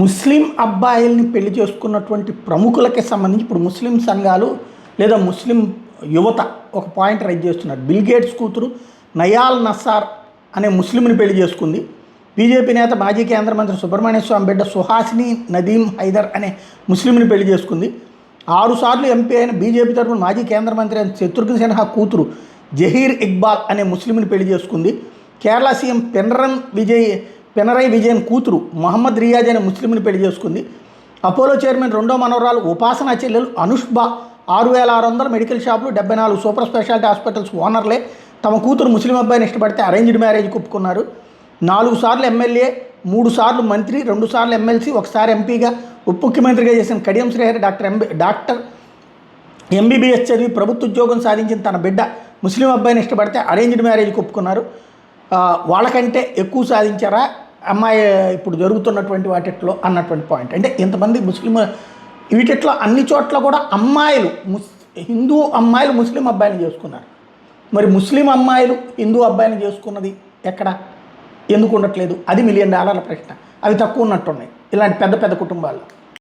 ముస్లిం అబ్బాయిల్ని పెళ్ళి చేసుకున్నటువంటి ప్రముఖులకి సంబంధించి ఇప్పుడు ముస్లిం సంఘాలు లేదా ముస్లిం యువత ఒక పాయింట్ రైజ్ చేస్తున్నారు. బిల్ గేట్స్ కూతురు నయాల్ నస్సార్ అనే ముస్లింని పెళ్ళి చేసుకుంది. బీజేపీ నేత మాజీ కేంద్ర మంత్రి సుబ్రహ్మణ్య స్వామి బిడ్డ సుహాసిని నదీం హైదర్ అనే ముస్లింని పెళ్ళి చేసుకుంది. ఆరుసార్లు ఎంపీ అయిన బీజేపీ తరఫున మాజీ కేంద్ర మంత్రి అయిన శత్రుఘ్న సిన్హా కూతురు జహీర్ ఇక్బాల్ అనే ముస్లింని పెళ్ళి చేసుకుంది. కేరళ సీఎం పెనరన్ విజయ్ పినరై విజయన్ కూతురు మహమ్మద్ రియాజ్ అనే ముస్లింని పెళ్ళి చేసుకుంది. అపోలో చైర్మన్ రెండో మనవరాలు ఉపాసన చెల్లెలు అనుష్బా ఆరు వేల ఆరు వందల మెడికల్ షాపులు డెబ్బై నాలుగు సూపర్ స్పెషాలిటీ హాస్పిటల్స్ ఓనర్లే. తమ కూతురు ముస్లిం అబ్బాయిని ఇష్టపడితే అరేంజ్డ్ మ్యారేజ్ ఒప్పుకున్నారు. నాలుగు సార్లు ఎమ్మెల్యే మూడు సార్లు మంత్రి రెండు సార్లు ఎమ్మెల్సీ ఒకసారి ఎంపీగా ఉప ముఖ్యమంత్రిగా చేసిన Kadiyam Srihari doctor MB doctor MBBS చదివి ప్రభుత్వ ఉద్యోగం సాధించిన తన బిడ్డ ముస్లిం అబ్బాయిని ఇష్టపడితే అరేంజ్డ్ మ్యారేజ్కి ఒప్పుకున్నారు. వాళ్ళకంటే ఎక్కువ సాధించారా? అమ్మాయి ఇప్పుడు జరుగుతున్నటువంటి వాటిట్లో అన్నటువంటి పాయింట్ అంటే ఇంతమంది ముస్లిం వీటిట్లో అన్ని చోట్ల కూడా అమ్మాయిలు ముస్ హిందూ అమ్మాయిలు ముస్లిం అబ్బాయిని చేసుకున్నారు. మరి ముస్లిం అమ్మాయిలు హిందూ అబ్బాయిని చేసుకున్నది ఎక్కడ? ఎందుకు ఉండట్లేదు? అది మిలియన్ డాలర్ల ప్రశ్న. అవి తక్కువ ఉన్నట్టున్నాయి. ఇలాంటి పెద్ద పెద్ద కుటుంబాల్లో.